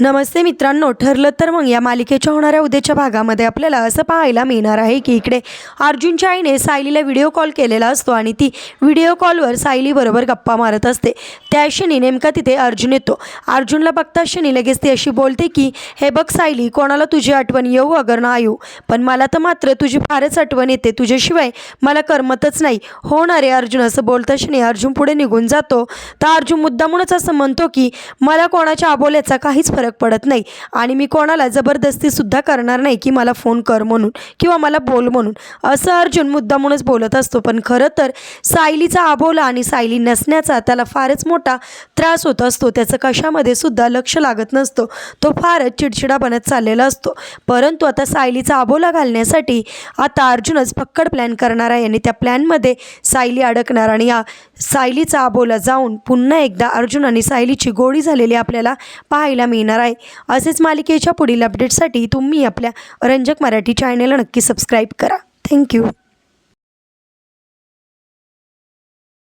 नमस्ते मित्रांनो ठरलं तर मग या मालिकेच्या होणाऱ्या उद्याच्या भागामध्ये आपल्याला असं पाहायला मिळणार आहे की इकडे अर्जुनच्या आईने सायलीला व्हिडिओ कॉल केलेला असतो आणि ती व्हिडिओ कॉलवर सायलीबरोबर गप्पा मारत असते. त्या क्षणी नेमका तिथे अर्जुन येतो. अर्जुनला बघता क्षणी लगेच ती अशी बोलते की हे बघ सायली कोणाला तुझी आठवण येऊ अगर ना येऊ पण मला तर मात्र तुझी फारच आठवण येते. तुझ्याशिवाय मला करमतच नाही. हो ना रे अर्जुन असं बोलता क्षणी अर्जुन पुढे निघून जातो. तर अर्जुन मुद्दामूनच असं म्हणतो की मला कोणाच्या आबोल्याचा काहीच फरक फरक पडत नाही. आणि मी कोणाला जबरदस्तीसुद्धा करणार नाही की मला फोन कर म्हणून किंवा मला बोल म्हणून. असं अर्जुन मुद्दामूनच बोलत असतो. पण खरं तर सायलीचा आबोला आणि सायली नसण्याचा त्याला फारच मोठा त्रास होत असतो. त्याचं कशामध्ये सुद्धा लक्ष लागत नसतो. तो फारच चिडचिडा बनत चाललेला असतो. परंतु आता सायलीचा आबोला घालण्यासाठी आता अर्जुनच पक्कड प्लॅन करणार आहे आणि त्या प्लॅनमध्ये सायली अडकणार आणि या सायलीचा आबोला जाऊन पुन्हा एकदा अर्जुन आणि सायलीची गोडी झालेली आपल्याला पाहायला मिळणार मिळणार आहे. असेच मालिकेच्या पुढील अपडेटसाठी तुम्ही आपल्या रंजक मराठी चॅनेलला नक्की सबस्क्राईब करा. थँक्यू